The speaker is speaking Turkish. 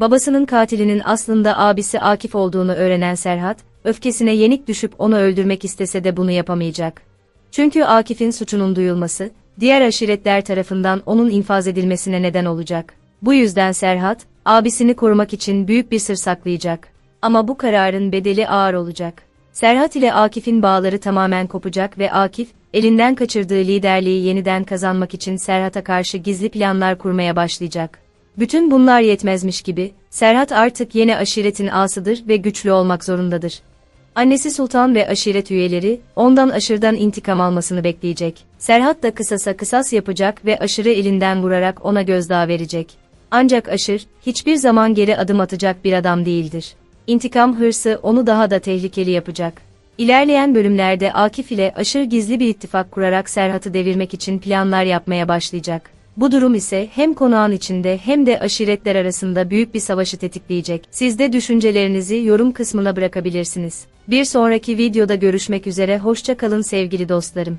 Babasının katilinin aslında abisi Akif olduğunu öğrenen Serhat, öfkesine yenik düşüp onu öldürmek istese de bunu yapamayacak. Çünkü Akif'in suçunun duyulması, diğer aşiretler tarafından onun infaz edilmesine neden olacak. Bu yüzden Serhat, abisini korumak için büyük bir sır saklayacak. Ama bu kararın bedeli ağır olacak. Serhat ile Akif'in bağları tamamen kopacak ve Akif, elinden kaçırdığı liderliği yeniden kazanmak için Serhat'a karşı gizli planlar kurmaya başlayacak. Bütün bunlar yetmezmiş gibi, Serhat artık yeni aşiretin ağasıdır ve güçlü olmak zorundadır. Annesi Sultan ve aşiret üyeleri, ondan aşırdan intikam almasını bekleyecek. Serhat da kısasa kısas yapacak ve aşırı elinden vurarak ona gözdağı verecek. Ancak aşır, hiçbir zaman geri adım atacak bir adam değildir. İntikam hırsı onu daha da tehlikeli yapacak. İlerleyen bölümlerde Akif ile aşır gizli bir ittifak kurarak Serhat'ı devirmek için planlar yapmaya başlayacak. Bu durum ise hem konağın içinde hem de aşiretler arasında büyük bir savaşı tetikleyecek. Siz de düşüncelerinizi yorum kısmına bırakabilirsiniz. Bir sonraki videoda görüşmek üzere hoşça kalın sevgili dostlarım.